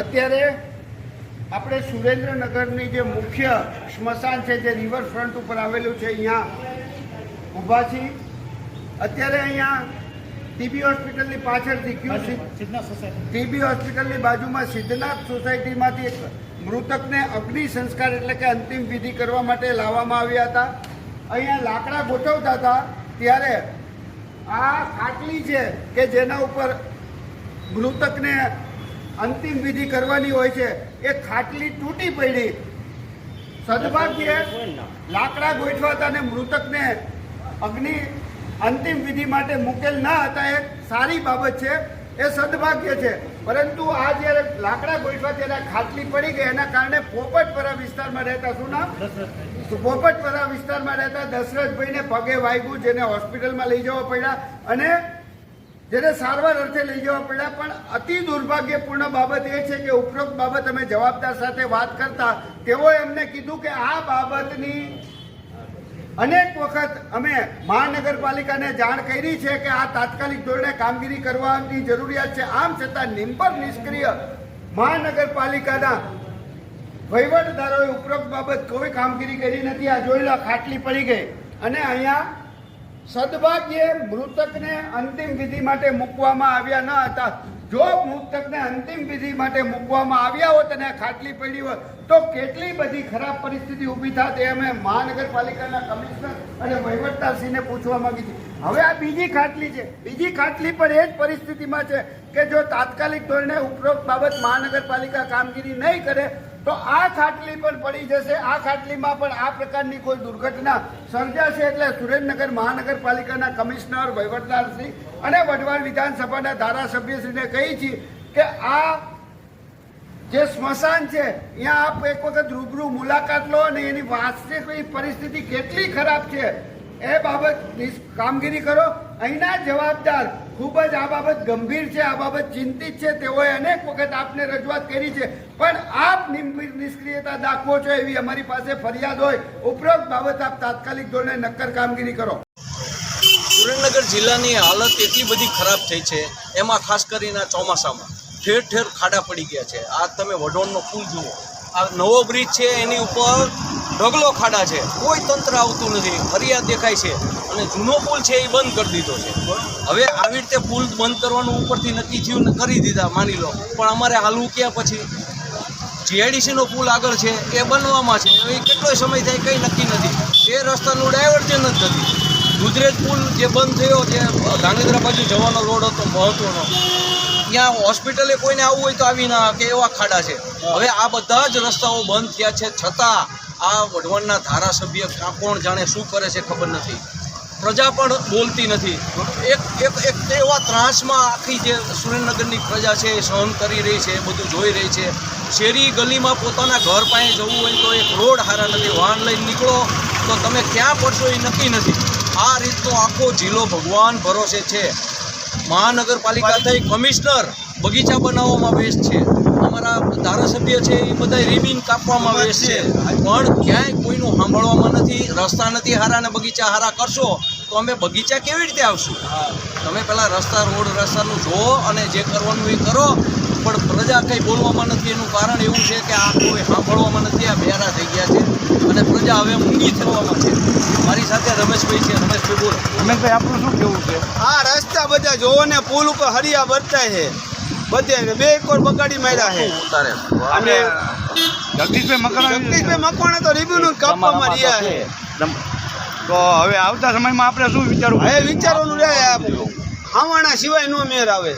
અત્યારે આપણે સુરેન્દ્રનગરની જે મુખ્ય સ્મશાન છે જે રિવરફ્રન્ટ ઉપર આવેલું છે અહીંયા ઊભા છીએ. અત્યારે અહીંયા ટીબી હોસ્પિટલની પાછળથી ક્યુ ટીબી હોસ્પિટલની બાજુમાં સિદ્ધનાથ સોસાયટીમાંથી એક મૃતકને અગ્નિ સંસ્કાર એટલે કે અંતિમ વિધિ કરવા માટે લાવવામાં આવ્યા હતા. અહીંયા લાકડા ગોઠવતા હતા. ત્યારે આ ખાટલી છે કે જેના ઉપર મૃતકને અંતિમ વિધિ કરવાની હોય છે. એ ખાટલી તૂટી પડી. સદભાગ્યે લાકડા ગોઠવાતા અને મૃતકને અગ્નિ અંતિમ વિધિ માટે મૂકેલ ના હતા. એ સારી બાબત છે. એ સદભાગ્ય છે. પરંતુ આ જ્યારે લાકડા ગોઠવા ત્યારે ખાટલી પડી ગઈ. એના કારણે પોપટપરા વિસ્તારમાં રહેતા શું નામ? પોપટપરા વિસ્તારમાં રહેતા દશરથભાઈને પગે વાગ્યું જેને હોસ્પિટલમાં લઈ જવા પડ્યા. અને જેને સારવાર અર્થે લઈ જવા પડ્યા. પણ અતિ દુર્ભાગ્યપૂર્ણ બાબત એ છે કે ઉપરોક્ત બાબત અમે જવાબદાર સાથે વાત કરતા તેઓએ એમને કીધું કે આ બાબતની અનેક વખત અમે મહાનગરપાલિકાને જાણ કરી છે કે આ તાત્કાલિક ધોરણે કામગીરી કરવાની જરૂરિયાત છે. આમ છતાં નિમ્પર નિષ્ક્રિય મહાનગરપાલિકાના વહીવટદારોએ ઉપરોક્ત બાબત કોઈ કામગીરી કરી નથી. આ જોઈ લો ખાટલી પડી ગઈ. અને અહીંયા સદભાગ્યે મૃતકને અંતિમ વિધિ માટે મૂકવામાં આવ્યા ન હતા. જો મૃતકને અંતિમ વિધિ માટે મૂકવામાં આવ્યા હોત અને ખાટલી પડી હોત, તો કેટલી બધી ખરાબ પરિસ્થિતિ ઊભી થાત એ અમે મહાનગરપાલિકાના કમિશનર અને વહીવટદારશ્રીને પૂછવા માંગી છે હવે આ બીજી ખાટલી છે. બીજી ખાટલી પણ એ જ પરિસ્થિતિમાં છે કે જો તાત્કાલિક ધોરણે ઉપરોક્ત બાબત મહાનગરપાલિકા કામગીરી નહીં કરે તો આ ખાટલી પણ પડી જશે. આ ખાટલીમાં પણ આ પ્રકારની કોઈ દુર્ઘટના સર્જાશે એટલે સુરેન્દ્રનગર મહાનગરપાલિકાના કમિશનર વહીવટદારશ્રી અને વઢવાણ વિધાનસભાના ધારાસભ્યશ્રીને કહી છીએ કે આ જે સ્મશાન છે, ત્યાં આપ એક વખત રૂબરૂ મુલાકાત લો અને એની વાસ્તવિક પરિસ્થિતિ કેટલી ખરાબ છે એ બાબત કામગીરી કરો. અહીંના જવાબદાર ખૂબ જ આ બાબત ગંભીર છે, આ બાબત ચિંતિત છે, તેઓએ અનેક વખત આપને રજૂઆત કરી છે. પણ આપ નિષ્ક્રિયતા દાખવો છો એવી અમારી પાસે ફરિયાદ હોય, ઉપરોક્ત બાબત આપ તાત્કાલિક ધોરણે નક્કર કામગીરી કરો. સુરેન્દ્રનગર જિલ્લાની હાલત એટલી બધી ખરાબ થઈ છે, એમાં ખાસ કરીને ચોમાસામાં ઠેર ઠેર ખાડા પડી ગયા છે. આ તમે વઢોણનો પુલ જુઓ. આ નવો બ્રિજ છે, એની ઉપર ઢગલો ખાડા છે. કોઈ તંત્ર આવતું નથી. ફરિયાદ દેખાય છે. અને જૂનો પુલ છે એ બંધ કરી દીધો છે. હવે આવી રીતે પુલ બંધ કરવાનું ઉપરથી નક્કી થયું કરી દીધા, માની લો. પણ અમારે હાલવું ક્યાં પછી? જીઆઈડીસીનો પુલ આગળ છે, એ બનવામાં છે. હવે કેટલોય સમય થાય કંઈ નક્કી નથી. એ રસ્તાનું ડાયવર્જન જ નથી. ગુજરાત પુલ જે બંધ થયો, જે ધાંગધ્રા બાજુ જવાનો રોડ હતો, મહત્વનો. ત્યાં હોસ્પિટલે કોઈને આવવું હોય તો આવી ના કે એવા ખાડા છે. હવે આ બધા જ રસ્તાઓ બંધ થયા છે. છતાં આ વઢવાણના ધારાસભ્ય કોણ જાણે શું કરે છે ખબર નથી. પ્રજા પણ બોલતી નથી. એક એક એક એવા ત્રાસમાં આખી જે સુરેન્દ્રનગરની પ્રજા છે એ સહન કરી રહી છે એ બધું જોઈ રહી છે. શેરી ગલીમાં પોતાના ઘર પાસે જવું હોય તો એક રોડ હારા નથી. વાહન લઈને નીકળો તો તમે ક્યાં પડશો એ નક્કી નથી. આ રીતનો આખો જિલ્લો ભગવાન ભરોસે છે. મહાનગરપાલિકા થઈ કમિશનર બગીચા બનાવવામાં બેસ્ટ છે. અમારા ધારાસભ્ય છે એ બધા રિબિન કાપવામાં આવે છે. પણ ક્યાંય કોઈનું સાંભળવામાં નથી રસ્તા નથી હારા ને બગીચા હારા કરશો તો અમે બગીચા કેવી રીતે આવશું? તમે પહેલાં રસ્તા રોડ રસ્તાનું જુઓ અને જે કરવાનું એ કરો પણ પ્રજા કંઈ બોલવામાં નથી. એનું કારણ એવું છે કે આ કોઈ સાંભળવામાં નથી આ બેરા થઈ ગયા છે અને પ્રજા હવે ઊંઘી થવામાં છે. મારી સાથે રમેશભાઈ છે. રમેશભાઈ બોલો. રમેશભાઈ આપણું શું કેવું છે? આ રસ્તા બધા જોવો ને પુલ ઉપર હરિયા બરતાય છે. બધે બે કોર બગાડી માર્યા છે. અને જગદીશભાઈ મકવાણા જગદીશભાઈ મકવાણા તો રીબીનું કાપવામાં રહ્યા છે. તો હવે આવતા સમયમાં આપણે શું વિચારવું? હવે વિચારવાનું રહે આ હાવાણા સિવાય નો મેર આવે.